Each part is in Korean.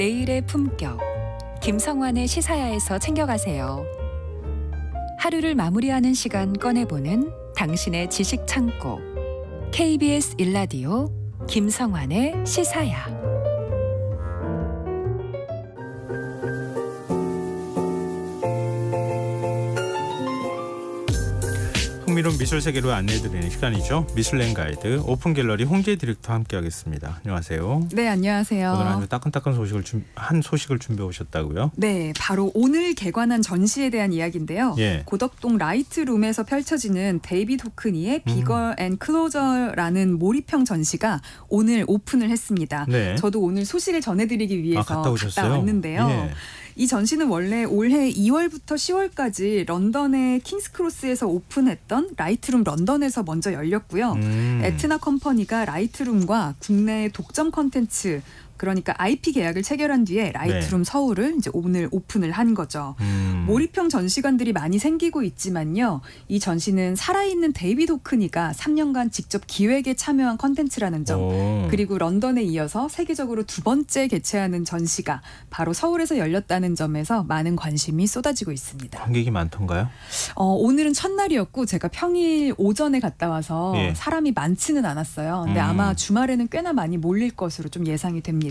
내일의 품격 김성환의 시사야에서 챙겨가세요. 하루를 마무리하는 시간 꺼내보는 당신의 지식 창고 KBS 일라디오 김성환의 시사야. 흥미로운 미술 세계로 안내해드리는 시간이죠. 미술랭 가이드 오픈 갤러리 홍재 디렉터와 함께하겠습니다. 안녕하세요. 네, 안녕하세요. 오늘 아주 따끈따끈 소식을 준, 한 소식을 준비해 오셨다고요? 네, 바로 오늘 개관한 전시에 대한 이야기인데요. 예. 고덕동 라이트룸에서 펼쳐지는 데이비드 호크니의 음. 비거 앤 클로저라는 몰입형 전시가 오늘 오픈을 했습니다. 네. 저도 오늘 소식을 전해드리기 위해서 아, 갔다? 왔는데요. 예. 이 전시는 원래 올해 2월부터 10월까지 런던의 킹스크로스에서 오픈했던 라이트룸 런던에서 먼저 열렸고요. 음. 에트나 컴퍼니가 라이트룸과 국내 독점 컨텐츠 그러니까 IP 계약을 체결한 뒤에 라이트룸 서울을 이제 오늘 오픈을 한 거죠. 네. 음. 몰입형 전시관들이 많이 생기고 있지만요. 이 전시는 살아있는 데이비드 호크니가 3년간 직접 기획에 참여한 컨텐츠라는 점. 오. 그리고 런던에 이어서 세계적으로 두 번째 개최하는 전시가 바로 서울에서 열렸다는 점에서 많은 관심이 쏟아지고 있습니다. 관객이 많던가요? 어, 오늘은 첫날이었고 제가 평일 오전에 갔다 와서 예. 사람이 많지는 않았어요. 근데 음. 아마 주말에는 꽤나 많이 몰릴 것으로 좀 예상이 됩니다.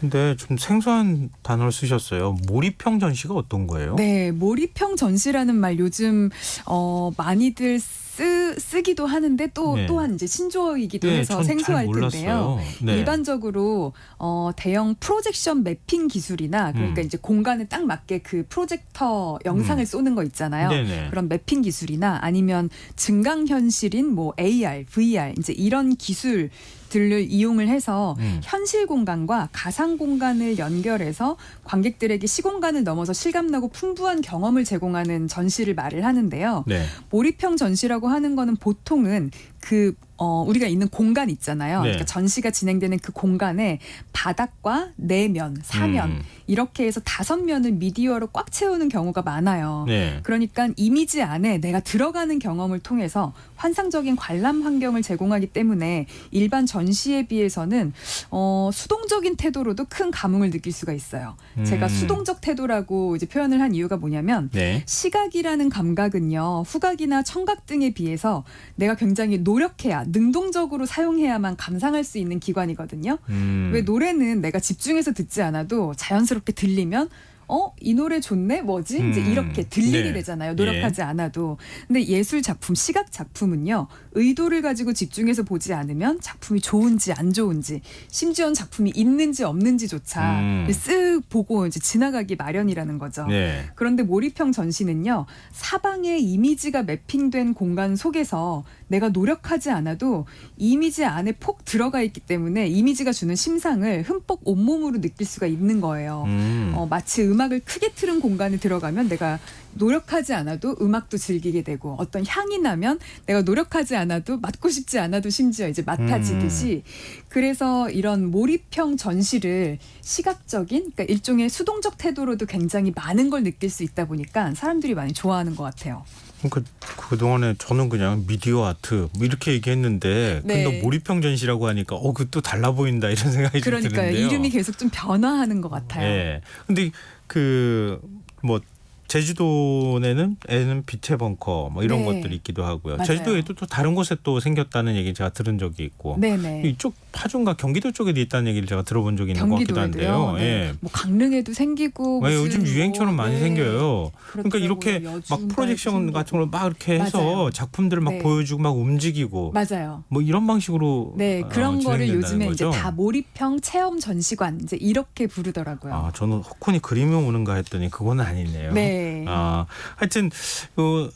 근데 좀 생소한 단어를 쓰셨어요. 몰입형 전시가 어떤 거예요? 네, 몰입형 전시라는 말 요즘 어, 많이들 쓰, 쓰기도 하는데 또 네. 또한 이제 신조어이기도 네, 해서 생소할 텐데요. 네. 일반적으로 어, 대형 프로젝션 매핑 기술이나 그러니까 음. 이제 공간에 딱 맞게 그 프로젝터 영상을 음. 쏘는 거 있잖아요. 네네. 그런 매핑 기술이나 아니면 증강 현실인 뭐 AR, VR 이제 이런 기술 들을 이용을 해서 음. 현실 공간과 가상 공간을 연결해서 관객들에게 시공간을 넘어서 실감나고 풍부한 경험을 제공하는 전시를 말을 하는데요. 네. 몰입형 전시라고 하는 거는 보통은 그 어, 우리가 있는 공간 있잖아요. 네. 그러니까 전시가 진행되는 그 공간에 바닥과 내면, 사면 음. 이렇게 해서 다섯 면을 미디어로 꽉 채우는 경우가 많아요. 네. 그러니까 이미지 안에 내가 들어가는 경험을 통해서 환상적인 관람 환경을 제공하기 때문에 일반 전시에 비해서는 어, 수동적인 태도로도 큰 감흥을 느낄 수가 있어요. 제가 음. 수동적 태도라고 이제 표현을 한 이유가 뭐냐면 네. 시각이라는 감각은요 후각이나 청각 등에 비해서 내가 굉장히 노 력해야 능동적으로 사용해야만 감상할 수 있는 기관이거든요. 음. 왜 노래는 내가 집중해서 듣지 않아도 자연스럽게 들리면 어 이 노래 좋네 뭐지 이제 음. 이렇게 들리게 네. 되잖아요 노력하지 않아도 근데 예술 작품 시각 작품은요 의도를 가지고 집중해서 보지 않으면 작품이 좋은지 안 좋은지 심지어는 작품이 있는지 없는지조차 음. 쓱 보고 이제 지나가기 마련이라는 거죠. 네. 그런데 몰입형 전시는요 사방에 이미지가 매핑된 공간 속에서 내가 노력하지 않아도 이미지 안에 폭 들어가 있기 때문에 이미지가 주는 심상을 흠뻑 온몸으로 느낄 수가 있는 거예요. 음. 어, 마치 음악을 크게 틀은 공간에 들어가면 내가 노력하지 않아도 음악도 즐기게 되고 어떤 향이 나면 내가 노력하지 않아도 맡고 싶지 않아도 심지어 이제 맡아지듯이 그래서 이런 몰입형 전시를 시각적인 그러니까 일종의 수동적 태도로도 굉장히 많은 걸 느낄 수 있다 보니까 사람들이 많이 좋아하는 것 같아요. 그 그동안에 저는 그냥 미디어 아트 뭐 이렇게 얘기했는데 네. 근데 몰입형 전시라고 하니까 어 그 또 달라 보인다 이런 생각이 좀 그러니까요. 드는데요. 이름이 계속 좀 변화하는 것 같아요. 예. 근데 그 뭐 제주도에는 에는 빛의 벙커 뭐 이런 네. 것들이 있기도 하고요. 맞아요. 제주도에도 또 다른 곳에 또 생겼다는 얘기 제가 들은 적이 있고 네네. 이쪽 파주인가 경기도 쪽에도 있다는 얘기를 제가 들어본 적이 있는 것 같기도. 한데요. 네. 예. 뭐 강릉에도 생기고 왜 무슨 요즘 유행처럼 뭐, 많이 네. 생겨요. 그러니까. 이렇게 막 프로젝션. 같은 걸 막 이렇게 해서 맞아요. 작품들을 막 네. 보여주고 막 움직이고 맞아요. 뭐 이런 방식으로 네, 어, 그런 거를 요즘에 거죠? 이제 다 몰입형 체험 전시관 이제 이렇게 부르더라고요. 아 저는 허콘이 그림이 오는가 했더니 그건 아니네요. 네. 아 하여튼 그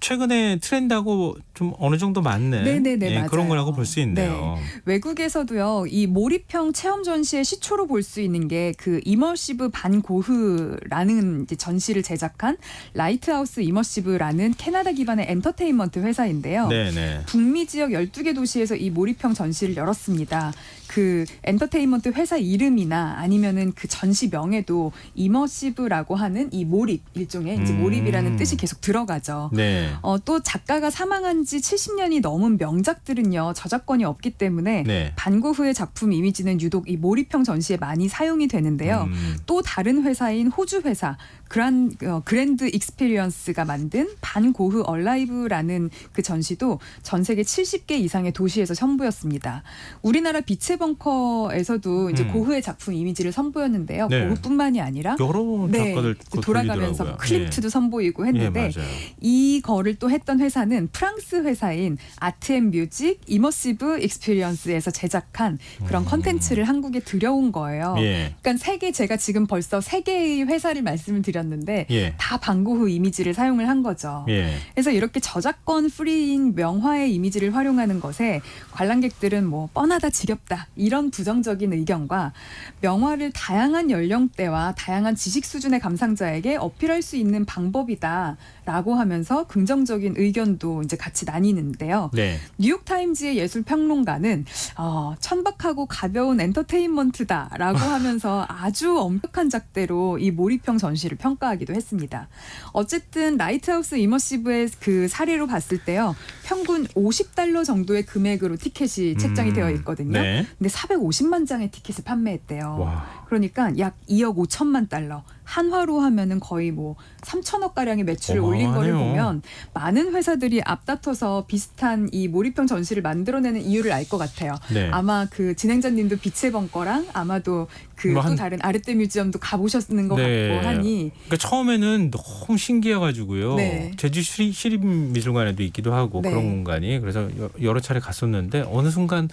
최근에 트렌드하고 좀 어느 정도 맞네. 네네네, 예. 그런 거라고 볼 수 있네요. 외국에서도요, 이 몰입형 체험 전시의 시초로 볼 수 있는 게 그 이머시브 반고흐라는 전시를 제작한 라이트하우스 이머시브라는 캐나다 기반의 엔터테인먼트 회사인데요. 네네. 북미 지역 12개 도시에서 이 몰입형 전시를 열었습니다. 그 엔터테인먼트 회사 이름이나 아니면은 그 전시 명에도 이머시브라고 하는 이 몰입 일종의 이제 음. 몰입이라는 뜻이 계속 들어가죠. 네. 네. 어, 또 작가가 사망한 지 70년이 넘은 명작들은요 저작권이 없기 때문에 네. 반고 후의 작품 이미지는 유독 이 몰입형 전시에 많이 사용이 되는데요. 음. 또 다른 회사인 호주 회사 그란 어, 그랜드 익스피리언스가 만든 반고흐 얼라이브라는 그 전시도 전 세계 70개 이상의 도시에서 선보였습니다. 우리나라 빛의 벙커에서도 이제 음. 고흐의 작품 이미지를 선보였는데요. 네. 고흐뿐만이 아니라 여러 네, 작가들 그거 돌아가면서 돌리더라고요. 클림트도 선보이고 예. 했는데 예, 맞아요. 이거를 또 했던 회사는 프랑스 회사인 아트앤뮤직 이머시브 익스피리언스에서 제작한 그런 음. 컨텐츠를 한국에 들여온 거예요. 예. 그러니까 세개 제가 지금 벌써 세 개의 회사를 말씀을 드렸는데 예. 다 방고흐 이미지를 사용을 한 거죠. 예. 그래서 이렇게 저작권 프리인 명화의 이미지를 활용하는 것에 관람객들은 뭐 뻔하다 지겹다 이런 부정적인 의견과 명화를 다양한 연령대와 다양한 지식 수준의 감상자에게 어필할 수 있는 방법이다라고 하면서 긍정적인 의견도 이제 같이 나뉘는데요. 네. 뉴욕 타임즈의 예술 평론가는 어, 천박하고 가벼운 엔터테인먼트다라고 하면서 아주 엄격한 작대로 이 몰입형 전시를 평가하기도 했습니다. 어쨌든 라이트하우스 이머시브의 그 사례로 봤을 때요. 평균 50달러 정도의 금액으로 티켓이 책정이 음. 되어 있거든요. 네. 근데 450만 장의 티켓을 판매했대요. 와. 그러니까 약 2억 5천만 달러. 한화로 하면은 거의 뭐 3천억 가량의 매출을 올린 거를 어마어마하네요. 보면 많은 회사들이 앞다퉈서 비슷한 이 몰입형 전시를 만들어내는 이유를 알 것 같아요. 네. 아마 그 진행자님도 빛의 벙커랑 아마도 그 뭐 또 한- 다른 아르떼 뮤지엄도 가보셨는 것 네. 같고 하니 그러니까 처음에는 너무 신기해가지고요. 네. 제주 시립, 시립미술관에도 있기도 하고 네. 그런 공간이 그래서 여- 여러 차례 갔었는데 어느 순간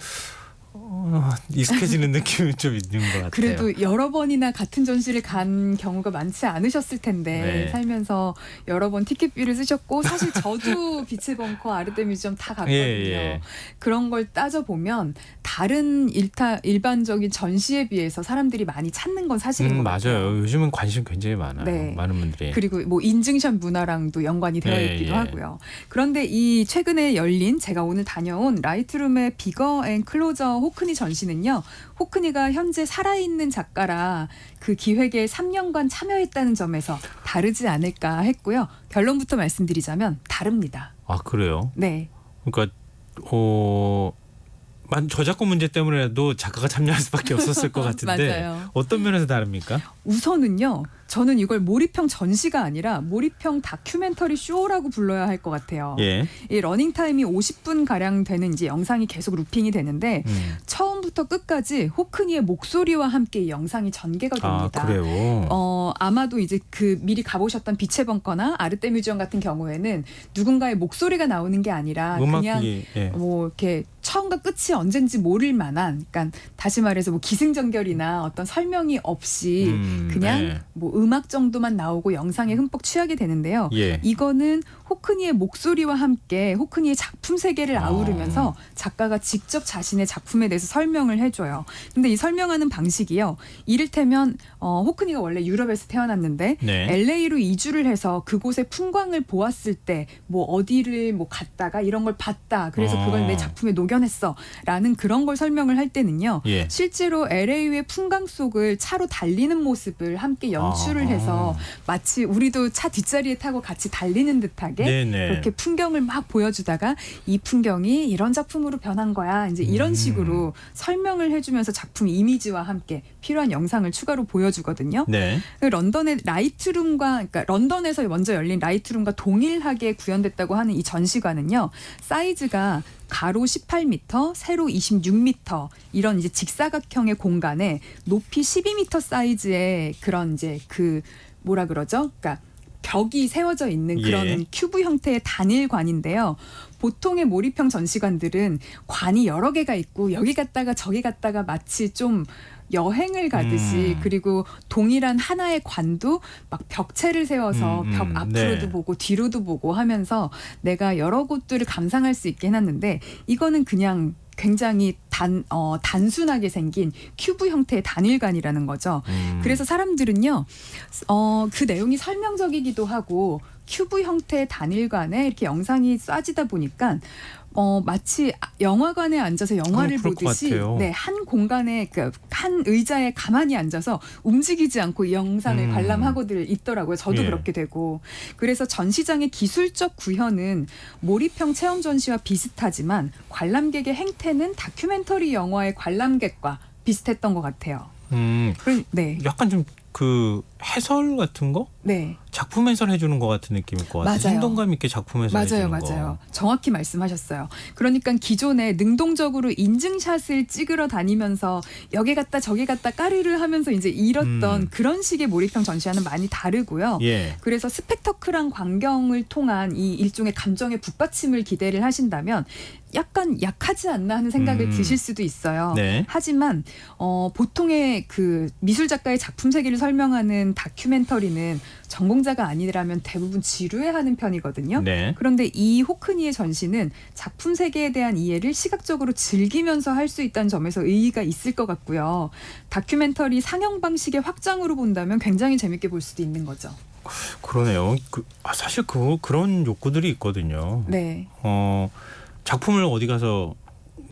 어, 익숙해지는 느낌이 좀 있는 것 같아요. 그래도 여러 번이나 같은 전시를 간 경우가 많지 않으셨을 텐데 네. 살면서 여러 번 티켓비를 쓰셨고 사실 저도 빛의 벙커 뮤지엄 다 갔거든요. 예, 예. 그런 걸 따져 보면 다른 일타 일반적인 전시에 비해서 사람들이 많이 찾는 건 사실인 음, 것 같아요. 맞아요. 요즘은 관심 굉장히 많아요. 네. 많은 분들이. 그리고 뭐 인증샷 문화랑도 연관이 되어 예, 있기도 예. 하고요. 그런데 이 최근에 열린 제가 오늘 다녀온 라이트룸의 비거 앤 클로저 호크니 전시는요. 호크니가 현재 살아있는 작가라 그 기획에 3년간 참여했다는 점에서 다르지 않을까 했고요. 결론부터 말씀드리자면 다릅니다. 아 그래요? 네. 그러니까 어. 만 저작권 문제 때문에도 작가가 참여할 수밖에 없었을 것 같은데. 어떤 면에서 다릅니까? 우선은요. 저는 이걸 몰입형 전시가 아니라 몰입형 다큐멘터리 쇼라고 불러야 할 것 같아요. 예. 이 러닝 타임이 50분 가량 되는 이제 영상이 계속 루핑이 되는데 음. 처음부터 끝까지 호크니의 목소리와 함께 이 영상이 전개가 아 됩니다. 그래요. 어, 아마도 이제 그 미리 가보셨던 빛의 벙커나 아르떼 뮤지엄 같은 경우에는 누군가의 목소리가 나오는 게 아니라 그냥 음악이 예. 뭐 이렇게 처음과 끝이 언젠지 모를 만한, 그러니까 다시 말해서 뭐 기승전결이나 어떤 설명이 없이 음, 그냥 네. 뭐 음악 정도만 나오고 영상에 흠뻑 취하게 되는데요. 예. 이거는 호크니의 목소리와 함께 호크니의 작품 세계를 아. 아우르면서 작가가 직접 자신의 작품에 대해서 설명을 해줘요. 근데 이 설명하는 방식이요. 이를테면 어, 호크니가 원래 유럽에서 태어났는데 네. LA로 이주를 해서 그곳의 풍광을 보았을 때 뭐 어디를 뭐 갔다가 이런 걸 봤다. 그래서 어. 그걸 내 작품에 녹여냈어라는 그런 걸 설명을 할 때는요. 예. 실제로 LA의 풍광 속을 차로 달리는 모습을 함께 연출을 아. 해서 마치 우리도 차 뒷자리에 타고 같이 달리는 듯하게 네네. 그렇게 풍경을 막 보여주다가 이 풍경이 이런 작품으로 변한 거야. 이제 이런 음. 식으로 설명을 해주면서 작품 이미지와 함께 필요한 영상을 추가로 보여주거든요. 네. 그 런던의 라이트룸과 그러니까 런던에서 먼저 열린 라이트룸과 동일하게 구현됐다고 하는 이 전시관은요. 사이즈가 가로 18m, 세로 26m 이런 이제 직사각형의 공간에 높이 12m 사이즈의 그런 이제 그 뭐라 그러죠? 그러니까 벽이 세워져 있는 그런 예. 큐브 형태의 단일관인데요. 보통의 몰입형 전시관들은 관이 여러 개가 있고 여기 갔다가 저기 갔다가 마치 좀 여행을 가듯이 음. 그리고 동일한 하나의 관도 막 벽체를 세워서 음, 음, 벽 앞으로도 네. 보고 뒤로도 보고 하면서 내가 여러 곳들을 감상할 수 있게 해놨는데 이거는 그냥 굉장히 단, 어, 단순하게 생긴 큐브 형태의 단일관이라는 거죠. 음. 그래서 사람들은요, 어, 그 내용이 설명적이기도 하고 큐브 형태의 단일관에 이렇게 영상이 쏴지다 보니까 어, 마치 영화관에 앉아서 영화를 보듯이. 네, 한 공간에 그한 의자에 가만히 앉아서 움직이지 않고 이 영상을 음. 관람하고들 있더라고요. 저도 예. 그렇게 되고. 그래서 전시장의 기술적 구현은 몰입형 체험 전시와 비슷하지만 관람객의 행태는 다큐멘터리 영화의 관람객과 비슷했던 것 같아요. 음, 그런- 네. 약간 좀그 해설 같은 거? 네. 작품 해설 해주는 것 같은 느낌일 것 같아요. 맞아요. 생동감 있게 작품 해설 맞아요, 해주는 맞아요. 정확히 말씀하셨어요. 그러니까 기존에 능동적으로 인증샷을 찍으러 다니면서 여기 갔다 저기 갔다 까르르 하면서 이제 잃었던 음. 그런 식의 몰입형 전시와는 많이 다르고요. 거. 예. 그래서 스펙터클한 광경을 통한 이 일종의 감정의 북받침을 기대를 하신다면 약간 약하지 않나 하는 생각을 음. 드실 수도 있어요. 네. 하지만 어, 보통의 그 미술 작가의 작품 세계를 설명하는 다큐멘터리는 전공자가 아니라면 대부분 지루해하는 편이거든요. 네. 그런데 이 호크니의 전시는 작품 세계에 대한 이해를 시각적으로 즐기면서 할 수 있다는 점에서 의의가 있을 것 같고요. 다큐멘터리 상영 방식의 확장으로 본다면 굉장히 재밌게 볼 수도 있는 거죠. 그러네요. 그, 아, 사실 그 그런 욕구들이 있거든요. 네. 어, 작품을 어디 가서 뭐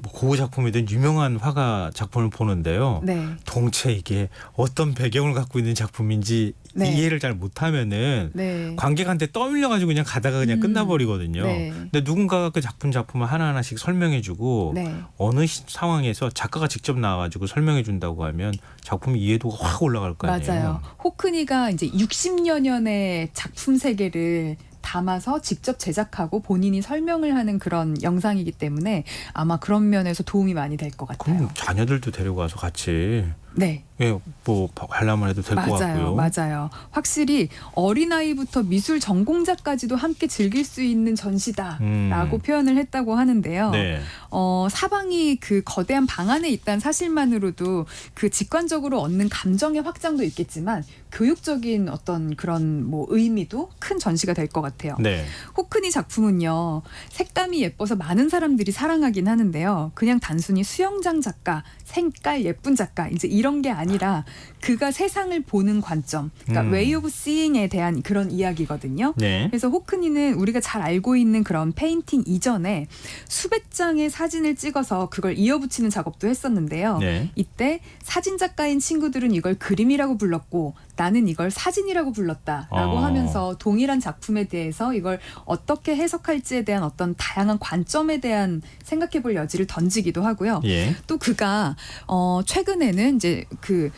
고흐 작품이든 유명한 화가 작품을 보는데요. 네. 동체 이게 어떤 배경을 갖고 있는 작품인지 네. 이해를 잘 못하면은 네. 관객한테 떠밀려가지고 그냥 가다가 그냥 음. 끝나버리거든요. 네. 근데 누군가가 그 작품 작품을 하나 하나씩 설명해주고 네. 어느 시- 상황에서 작가가 직접 나와가지고 설명해준다고 하면 작품 이해도가 확 올라갈 거 아니에요. 맞아요. 호크니가 이제 60여 년의 작품 세계를 담아서 직접 제작하고 본인이 설명을 하는 그런 영상이기 때문에 아마 그런 면에서 도움이 많이 될 것 같아요. 그럼 자녀들도 데려가서 같이 네. 예, 뭐 관람을 해도 될 것 같고요. 맞아요. 확실히 어린아이부터 미술 전공자까지도 함께 즐길 수 있는 전시다라고 음. 표현을 했다고 하는데요. 네. 어, 사방이 그 거대한 방 안에 있다는 사실만으로도 그 직관적으로 얻는 감정의 확장도 있겠지만 교육적인 어떤 그런 뭐 의미도 큰 전시가 될 것 같아요. 네. 호크니 작품은요 색감이 예뻐서 많은 사람들이 사랑하긴 하는데요 그냥 단순히 수영장 작가 색깔 예쁜 작가 이제 이런 게 아니라 그가 세상을 보는 관점 그러니까 음. 웨이 오브 시잉에 대한 그런 이야기거든요 네. 그래서 호크니는 우리가 잘 알고 있는 그런 페인팅 이전에 수백 장의 사진을 찍어서 그걸 이어붙이는 작업도 했었는데요 네. 이때 사진 작가인 친구들은 이걸 그림이라고 불렀고 나는 이걸 사진이라고 불렀다라고 어. 하면서 동일한 작품에 대해서 이걸 어떻게 해석할지에 대한 어떤 다양한 관점에 대한 생각해 볼 여지를 던지기도 하고요. 예. 또 그가 어 최근에는 이제 그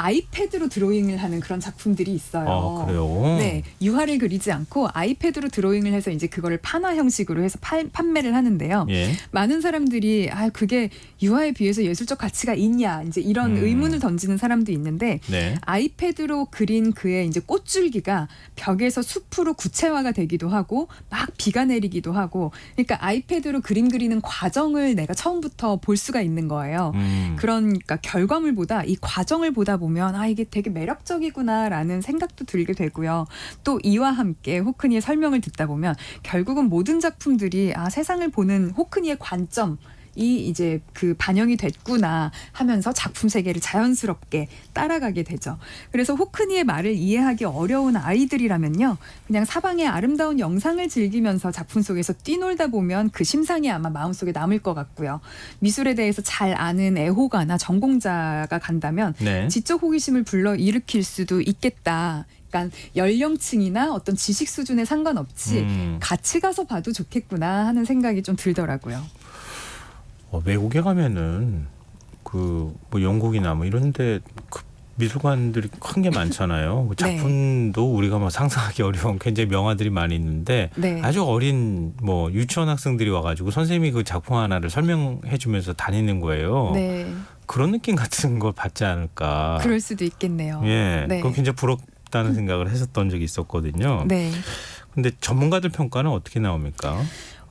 아이패드로 드로잉을 하는 그런 작품들이 있어요. 아, 그래요. 네, 유화를 그리지 않고 아이패드로 드로잉을 해서 이제 그거를 판화 형식으로 해서 팔, 판매를 하는데요. 예. 많은 사람들이 아 그게 유화에 비해서 예술적 가치가 있냐 이제 이런 음. 의문을 던지는 사람도 있는데 네. 아이패드로 그린 그의 이제 꽃줄기가 벽에서 숲으로 구체화가 되기도 하고 막 비가 내리기도 하고 그러니까 아이패드로 그림 그리는 과정을 내가 처음부터 볼 수가 있는 거예요. 음. 그러니까 결과물보다 이 과정을 보다 보면 아 이게 되게 매력적이구나라는 생각도 들게 되고요. 또 이와 함께 호크니의 설명을 듣다 보면 결국은 모든 작품들이 아 세상을 보는 호크니의 관점 이 이제 그 반영이 됐구나 하면서 작품 세계를 자연스럽게 따라가게 되죠. 그래서 호크니의 말을 이해하기 어려운 아이들이라면요. 그냥 사방의 아름다운 영상을 즐기면서 작품 속에서 뛰놀다 보면 그 심상이 아마 마음속에 남을 것 같고요. 미술에 대해서 잘 아는 애호가나 전공자가 간다면 네. 지적 호기심을 불러 일으킬 수도 있겠다. 그러니까 연령층이나 어떤 지식 수준에 상관없이 음. 같이 가서 봐도 좋겠구나 하는 생각이 좀 들더라고요. 어, 외국에 가면은 그 뭐 영국이나 뭐 이런데 그 미술관들이 큰 게 많잖아요. 그 네. 작품도 우리가 뭐 상상하기 어려운 굉장히 명화들이 많이 있는데 네. 아주 어린 뭐 유치원 학생들이 와가지고 선생님이 그 작품 하나를 설명해주면서 다니는 거예요. 네. 그런 느낌 같은 걸 받지 않을까. 그럴 수도 있겠네요. 예, 네. 그거 굉장히 부럽다는 생각을 했었던 적이 있었거든요. 네. 근데 전문가들 평가는 어떻게 나옵니까?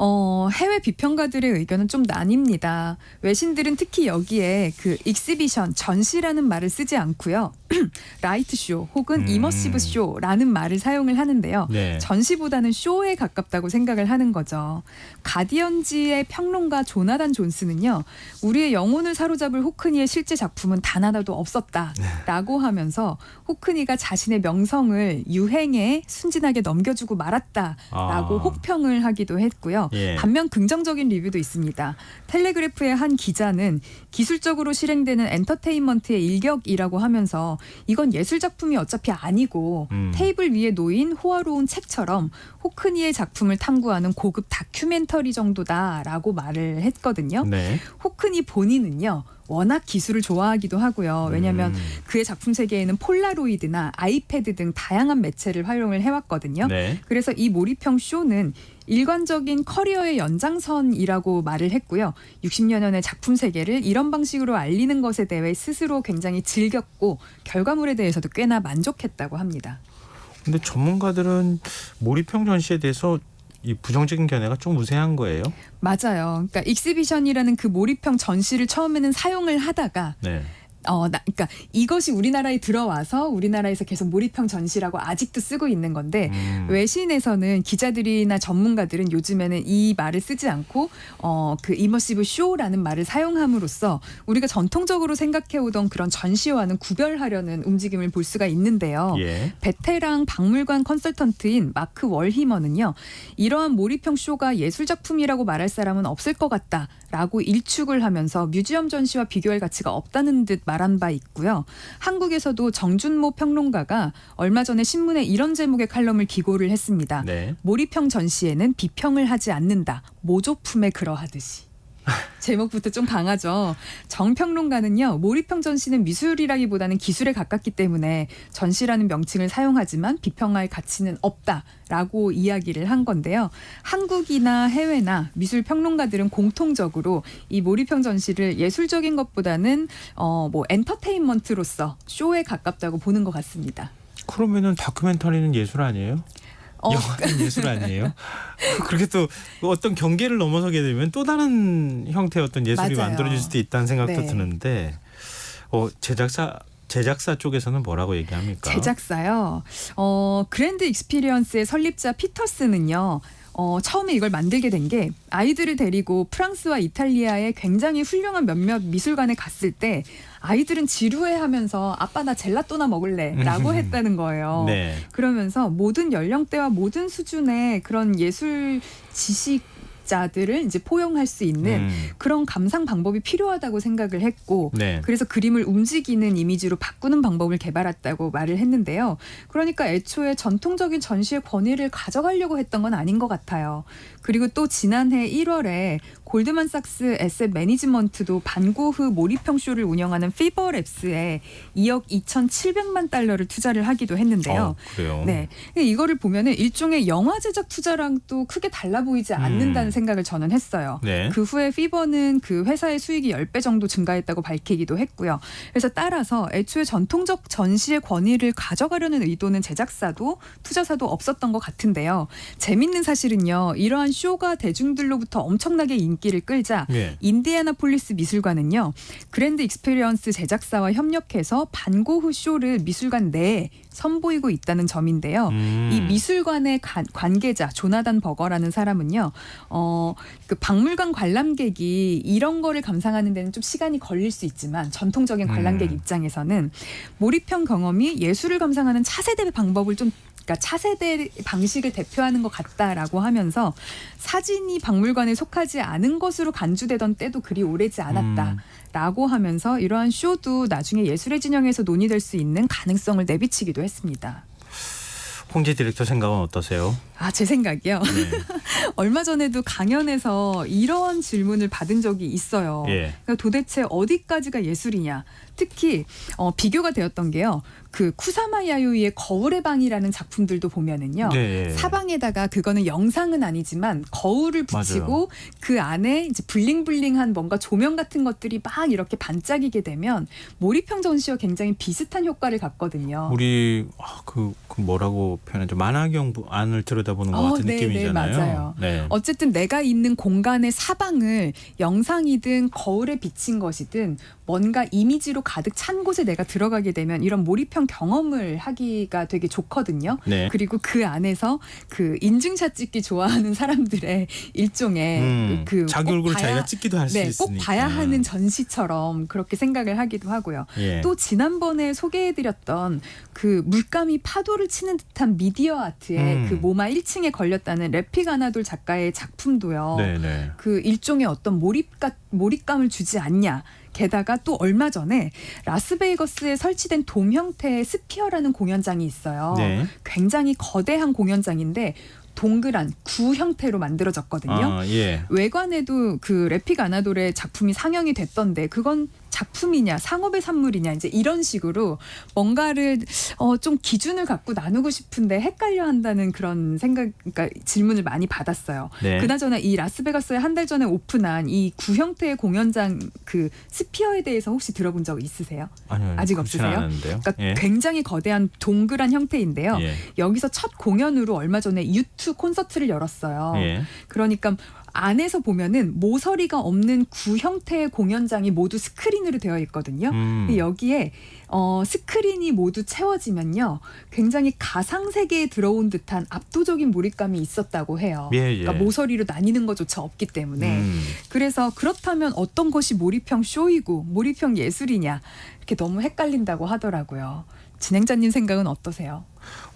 어, 해외 비평가들의 의견은 좀 나뉩니다. 외신들은 특히 여기에 그 익시비션, 전시라는 말을 쓰지 않고요. 라이트 쇼 혹은 음. 이머시브 쇼라는 말을 사용을 하는데요. 네. 전시보다는 쇼에 가깝다고 생각을 하는 거죠. 가디언지의 평론가 조나단 존스는요, 우리의 영혼을 사로잡을 호크니의 실제 작품은 단 하나도 없었다라고 하면서 호크니가 자신의 명성을 유행에 순진하게 넘겨주고 말았다라고 아. 혹평을 하기도 했고요. 예. 반면 긍정적인 리뷰도 있습니다. 텔레그래프의 한 기자는 기술적으로 실행되는 엔터테인먼트의 일격이라고 하면서 이건 예술 작품이 어차피 아니고 음. 테이블 위에 놓인 호화로운 책처럼 호크니의 작품을 탐구하는 고급 다큐멘터리 정도다라고 말을 했거든요. 네. 호크니 본인은요. 워낙 기술을 좋아하기도 하고요. 왜냐하면 음. 그의 작품 세계에는 폴라로이드나 아이패드 등 다양한 매체를 활용을 해왔거든요. 네. 그래서 이 몰입형 쇼는 일관적인 커리어의 연장선이라고 말을 했고요. 60여 년의 작품 세계를 이런 방식으로 알리는 것에 대해 스스로 굉장히 즐겼고 결과물에 대해서도 꽤나 만족했다고 합니다. 근데 전문가들은 몰입형 전시에 대해서 이 부정적인 견해가 좀 우세한 거예요. 맞아요. 그러니까 익시비션이라는 그 몰입형 전시를 처음에는 사용을 하다가 네. 어, 나, 그러니까 이것이 우리나라에 들어와서 우리나라에서 계속 몰입형 전시라고 아직도 쓰고 있는 건데 음. 외신에서는 기자들이나 전문가들은 요즘에는 이 말을 쓰지 않고 어, 그 이머시브 쇼라는 말을 사용함으로써 우리가 전통적으로 생각해오던 그런 전시와는 구별하려는 움직임을 볼 수가 있는데요. 예. 베테랑 박물관 컨설턴트인 마크 월히머는요 이러한 몰입형 쇼가 예술 작품이라고 말할 사람은 없을 것 같다라고 일축을 하면서 뮤지엄 전시와 비교할 가치가 없다는 듯 말한 바 있고요. 한국에서도 정준모 평론가가 얼마 전에 신문에 이런 제목의 칼럼을 기고를 했습니다. 네. 몰입형 전시에는 비평을 하지 않는다. 모조품에 그러하듯이 제목부터 좀 강하죠. 정평론가는요, 몰입형 전시는 미술이라기보다는 기술에 가깝기 때문에 전시라는 명칭을 사용하지만 비평할 가치는 없다라고 이야기를 한 건데요. 한국이나 해외나 미술 평론가들은 공통적으로 이 몰입형 전시를 예술적인 것보다는 어, 뭐 엔터테인먼트로서 쇼에 가깝다고 보는 것 같습니다. 그러면은 다큐멘터리는 예술 아니에요? 어, 영화는 예술 아니에요? 그렇게 또 어떤 경계를 넘어서게 되면 또 다른 형태의 어떤 예술이 맞아요. 만들어질 수도 있다는 생각도 네. 드는데 어, 제작사 제작사 쪽에서는 뭐라고 얘기합니까? 제작사요. 어, 그랜드 익스피리언스의 설립자 피터스는요. 어, 처음에 이걸 만들게 된 게 아이들을 데리고 프랑스와 이탈리아의 굉장히 훌륭한 몇몇 미술관에 갔을 때 아이들은 지루해하면서 아빠 나 젤라또나 먹을래라고 음. 했다는 거예요. 네. 그러면서 모든 연령대와 모든 수준의 그런 예술 지식 자들을 이제 포용할 수 있는 음. 그런 감상 방법이 필요하다고 생각을 했고 네. 그래서 그림을 움직이는 이미지로 바꾸는 방법을 개발했다고 말을 했는데요. 그러니까 애초에 전통적인 전시의 권위를 가져가려고 했던 건 아닌 것 같아요. 그리고 또 지난해 1월에 골드만삭스 에셋 매니지먼트도 반고흐 몰입형 쇼를 운영하는 피버랩스에 2억 2,700만 달러를 투자를 하기도 했는데요. 어, 그래요. 네. 이거를 보면은 일종의 영화 제작 투자랑 또 크게 달라 보이지 않는다는 음. 생각을 저는 했어요. 네. 그 후에 피버는 그 회사의 수익이 10배 정도 증가했다고 밝히기도 했고요. 그래서 따라서 애초에 전통적 전시의 권위를 가져가려는 의도는 제작사도 투자사도 없었던 것 같은데요. 재밌는 사실은요. 이러한 쇼가 대중들로부터 엄청나게 인기를 끌자 예. 인디애나폴리스 미술관은요 그랜드 익스페리언스 제작사와 협력해서 반고흐 쇼를 미술관 내에 선보이고 있다는 점인데요. 음. 이 미술관의 관, 관계자 조나단 버거라는 사람은요, 어, 그 박물관 관람객이 이런 거를 감상하는 데는 좀 시간이 걸릴 수 있지만 전통적인 관람객 음. 입장에서는 몰입형 경험이 예술을 감상하는 차세대 방법을 좀 그러니까 차세대 방식을 대표하는 것 같다라고 하면서 사진이 박물관에 속하지 않은 것으로 간주되던 때도 그리 오래지 않았다라고 하면서 이러한 쇼도 나중에 예술의 진영에서 논의될 수 있는 가능성을 내비치기도 했습니다. 홍재 디렉터 생각은 어떠세요? 아, 제 생각이요. 네. 얼마 전에도 강연에서 이런 질문을 받은 적이 있어요. 예. 그러니까 도대체 어디까지가 예술이냐? 특히 어, 비교가 되었던 게요. 그 쿠사마 야요이의 거울의 방이라는 작품들도 보면은요. 네. 사방에다가 그거는 영상은 아니지만 거울을 붙이고 그 안에 이제 블링블링한 뭔가 조명 같은 것들이 막 이렇게 반짝이게 되면 몰입형 전시와 굉장히 비슷한 효과를 갖거든요. 우리 아, 그, 그 뭐라고 표현하죠? 만화경 부- 안을 들여다보는 것 어, 같은 네, 네, 느낌이잖아요. 맞아요. 네. 어쨌든 내가 있는 공간의 사방을 영상이든 거울에 비친 것이든 뭔가 이미지로 가득 찬 곳에 내가 들어가게 되면 이런 몰입형 경험을 하기가 되게 좋거든요. 네. 그리고 그 안에서 그 인증샷 찍기 좋아하는 사람들의 일종의 음, 그 자기 꼭 얼굴을 봐야- 자기가 찍기도 할수 네, 있으니까. 꼭 봐야 하는 전시처럼 그렇게 생각을 하기도 하고요. 예. 또 지난번에 소개해드렸던 그 물감이 파도를 치는 듯한 미디어 아트의 음. 그 모마 1층에 걸렸다는 레피 가나돌 작가의 작품도요. 네네. 그 일종의 어떤 몰입감, 몰입감을 주지 않냐. 게다가 또 얼마 전에 라스베이거스에 설치된 돔 형태의 스피어라는 공연장이 있어요. 네. 굉장히 거대한 공연장인데 동그란 구 형태로 만들어졌거든요. 아, 예. 외관에도 그 레픽 아나돌의 작품이 상영이 됐던데 그건 작품이냐 상업의 산물이냐 이제 이런 식으로 뭔가를 어 좀 기준을 갖고 나누고 싶은데 헷갈려 한다는 그런 생각 그러니까 질문을 많이 받았어요. 네. 그나저나 이 라스베가스에 한 달 전에 오픈한 이 구 형태의 공연장 그 스피어에 대해서 혹시 들어본 적 있으세요? 아니요. 아직 없으세요? 않았는데요. 그러니까 예. 굉장히 거대한 동그란 형태인데요. 예. 여기서 첫 공연으로 얼마 전에 유투 콘서트를 열었어요. 예. 그러니까 안에서 보면은 모서리가 없는 구 형태의 공연장이 모두 스크린으로 되어 있거든요. 음. 여기에 어, 스크린이 모두 채워지면요, 굉장히 가상 세계에 들어온 듯한 압도적인 몰입감이 있었다고 해요. 예, 예. 그러니까 모서리로 나뉘는 것조차 없기 때문에 음. 그래서 그렇다면 어떤 것이 몰입형 쇼이고 몰입형 예술이냐 이렇게 너무 헷갈린다고 하더라고요. 진행자님 생각은 어떠세요?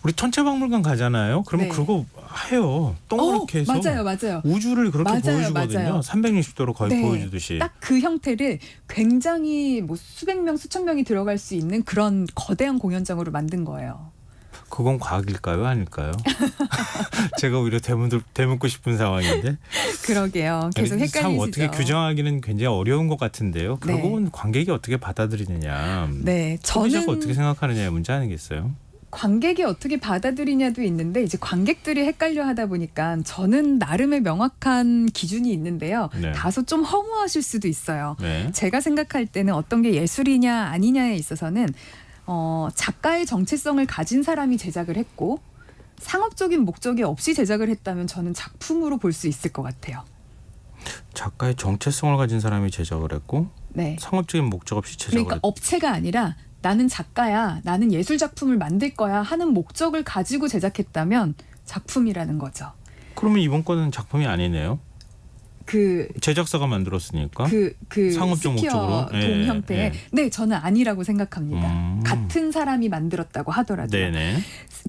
우리 천체박물관 가잖아요. 그러면 네. 그거 해요. 동그랗게 해서 어, 맞아요, 맞아요. 우주를 그렇게 맞아요, 보여주거든요. 맞아요. 360도로 거의 네. 보여주듯이. 딱 그 형태를 굉장히 뭐 수백 명, 수천 명이 들어갈 수 있는 그런 거대한 공연장으로 만든 거예요. 그건 과학일까요, 아닐까요? 제가 오히려 되묻, 되묻고 싶은 상황인데. 그러게요. 계속 아니, 참 헷갈리시죠. 어떻게 규정하기는 굉장히 어려운 것 같은데요. 네. 결국은 관객이 어떻게 받아들이느냐. 네, 소비자가 저는 어떻게 생각하느냐의 문제 아니겠어요? 관객이 어떻게 받아들이냐도 있는데 이제 관객들이 헷갈려 하다 보니까 저는 나름의 명확한 기준이 있는데요. 네. 다소 좀 허무하실 수도 있어요. 네. 제가 생각할 때는 어떤 게 예술이냐 아니냐에 있어서는 어, 작가의 정체성을 가진 사람이 제작을 했고 상업적인 목적이 없이 제작을 했다면 저는 작품으로 볼 수 있을 것 같아요. 작가의 정체성을 가진 사람이 제작을 했고 네. 상업적인 목적 없이 제작을 그러니까 했 업체가 아니라 나는 작가야, 나는 예술 작품을 만들 거야 하는 목적을 가지고 제작했다면 작품이라는 거죠. 그러면 이번 거는 작품이 아니네요. 그 제작사가 만들었으니까. 그, 그 상업적 목적으로? 돔 예, 형태의 예. 네 저는 아니라고 생각합니다. 음. 같은 사람이 만들었다고 하더라도 네네.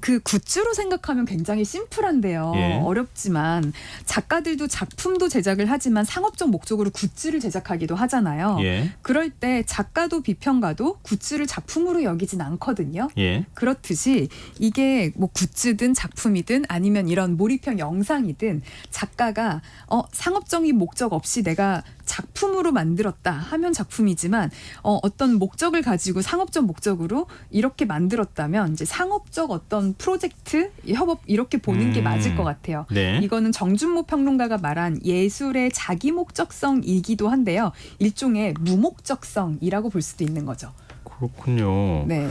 그 굿즈로 생각하면 굉장히 심플한데요. 예. 어렵지만 작가들도 작품도 제작을 하지만 상업적 목적으로 굿즈를 제작하기도 하잖아요. 예. 그럴 때 작가도 비평가도 굿즈를 작품으로 여기진 않거든요. 예. 그렇듯이 이게 뭐 굿즈든 작품이든 아니면 이런 몰입형 영상이든 작가가 어 상업적인 목적 없이 내가 작품으로 만들었다 하면 작품이지만 어 어떤 목적을 가지고 상업적 목적으로 이렇게 만들었다면 이제 상업적 어떤 프로젝트 협업 이렇게 보는 게 음. 맞을 것 같아요. 네. 이거는 정준모 평론가가 말한 예술의 자기 목적성이기도 한데요. 일종의 무목적성이라고 볼 수도 있는 거죠. 그렇군요. 네.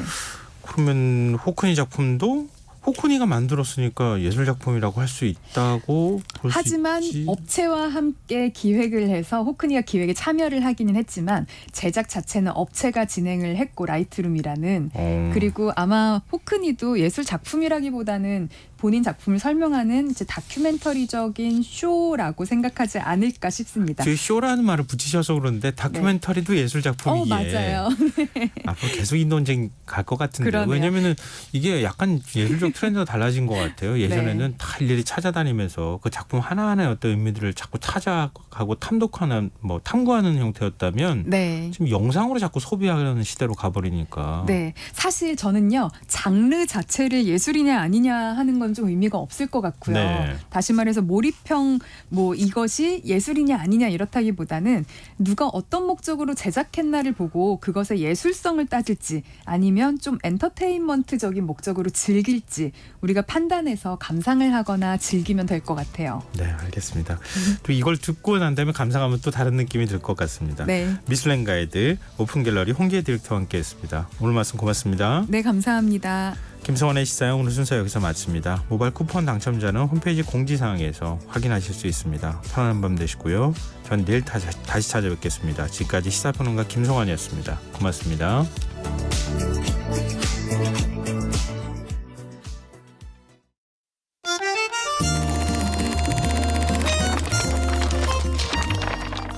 그러면 호크니 작품도 호크니가 만들었으니까 예술 작품이라고 할 수 있다고 볼 수 하지만 있지. 업체와 함께 기획을 해서 호크니가 기획에 참여를 하기는 했지만 제작 자체는 업체가 진행을 했고 라이트룸이라는 어. 그리고 아마 호크니도 예술 작품이라기보다는 본인 작품을 설명하는 이제 다큐멘터리적인 쇼라고 생각하지 않을까 싶습니다. 뒤에 쇼라는 말을 붙이셔서 그러는데 다큐멘터리도 예술 어 작품이기에 맞아요. 앞으로 계속 이 논쟁 갈 것 같은데 그러네요. 왜냐면은 이게 약간 예술적 트렌드가 달라진 것 같아요. 예전에는 네. 다 일일이 찾아다니면서 그 작품 하나하나의 어떤 의미들을 자꾸 찾아가고 탐독하는 뭐 탐구하는 형태였다면 네. 지금 영상으로 자꾸 소비하는 시대로 가버리니까 네, 사실 저는요 장르 자체를 예술이냐 아니냐 하는 건좀 의미가 없을 것 같고요. 네. 다시 말해서 몰입형 뭐 이것이 예술이냐 아니냐 이렇다기보다는 누가 어떤 목적으로 제작했나를 보고 그것의 예술성을 따질지 아니면 좀 엔터테인먼트적인 목적으로 즐길지 우리가 판단해서 감상을 하거나 즐기면 될 것 같아요. 네 알겠습니다. 또 이걸 듣고 난 다음에 감상하면 또 다른 느낌이 들 것 같습니다. 네, 미슐랭 가이드 오픈 갤러리 홍기혜 디렉터와 함께했습니다. 오늘 말씀 고맙습니다. 네 감사합니다. 김성원의 시사형 오늘 순서 여기서 마칩니다. 모바일 쿠폰 당첨자는 홈페이지 공지사항에서 확인하실 수 있습니다. 편안한 밤 되시고요. 전 내일 다시, 다시 찾아뵙겠습니다. 지금까지 시사평론가 김성환이었습니다. 고맙습니다.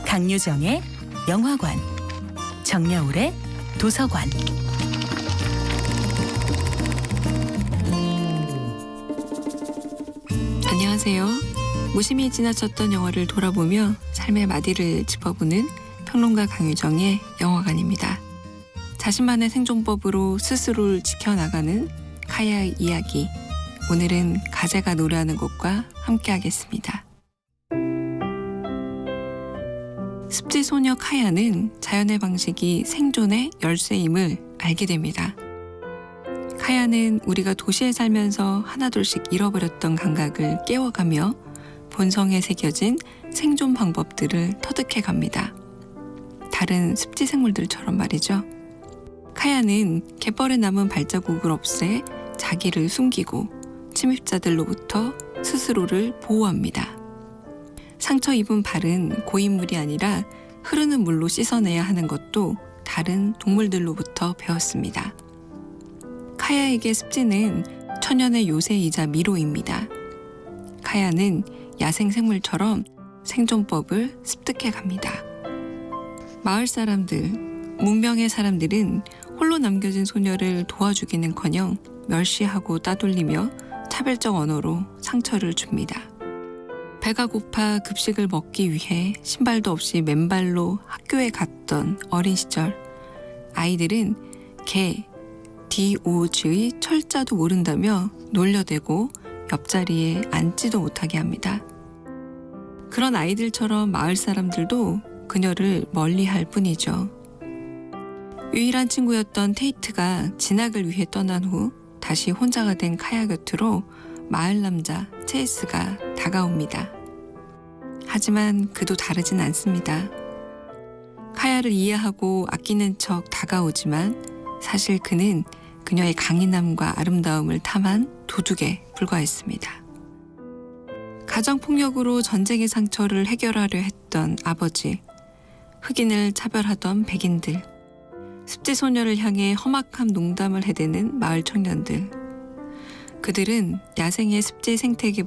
강유정의 영화관 정여울의 도서관 안녕하세요. 무심히 지나쳤던 영화를 돌아보며 삶의 마디를 짚어보는 평론가 강유정의 영화관입니다. 자신만의 생존법으로 스스로를 지켜나가는 카야의 이야기. 오늘은 가재가 노래하는 곳과 함께하겠습니다. 습지 소녀 카야는 자연의 방식이 생존의 열쇠임을 알게 됩니다. 카야는 우리가 도시에 살면서 하나둘씩 잃어버렸던 감각을 깨워가며 본성에 새겨진 생존 방법들을 터득해 갑니다. 다른 습지 생물들처럼 말이죠. 카야는 갯벌에 남은 발자국을 없애 자기를 숨기고 침입자들로부터 스스로를 보호합니다. 상처 입은 발은 고인물이 아니라 흐르는 물로 씻어내야 하는 것도 다른 동물들로부터 배웠습니다. 카야에게 습지는 천연의 요새이자 미로입니다. 카야는 야생 생물처럼 생존법을 습득해 갑니다. 마을 사람들, 문명의 사람들은 홀로 남겨진 소녀를 도와주기는커녕 멸시하고 따돌리며 차별적 언어로 상처를 줍니다. 배가 고파 급식을 먹기 위해 신발도 없이 맨발로 학교에 갔던 어린 시절 아이들은 개, 디오즈의 철자도 모른다며 놀려대고 옆자리에 앉지도 못하게 합니다. 그런 아이들처럼 마을 사람들도 그녀를 멀리 할 뿐이죠. 유일한 친구였던 테이트가 진학을 위해 떠난 후 다시 혼자가 된 카야 곁으로 마을 남자 체이스가 다가옵니다. 하지만 그도 다르진 않습니다. 카야를 이해하고 아끼는 척 다가오지만 사실 그는 그녀의 강인함과 아름다움을 탐한 도둑에 불과했습니다. 가정폭력으로 전쟁의 상처를 해결하려 했던 아버지, 흑인을 차별하던 백인들, 습지 소녀를 향해 험악한 농담을 해대는 마을 청년들. 그들은 야생의 습지 생태계보다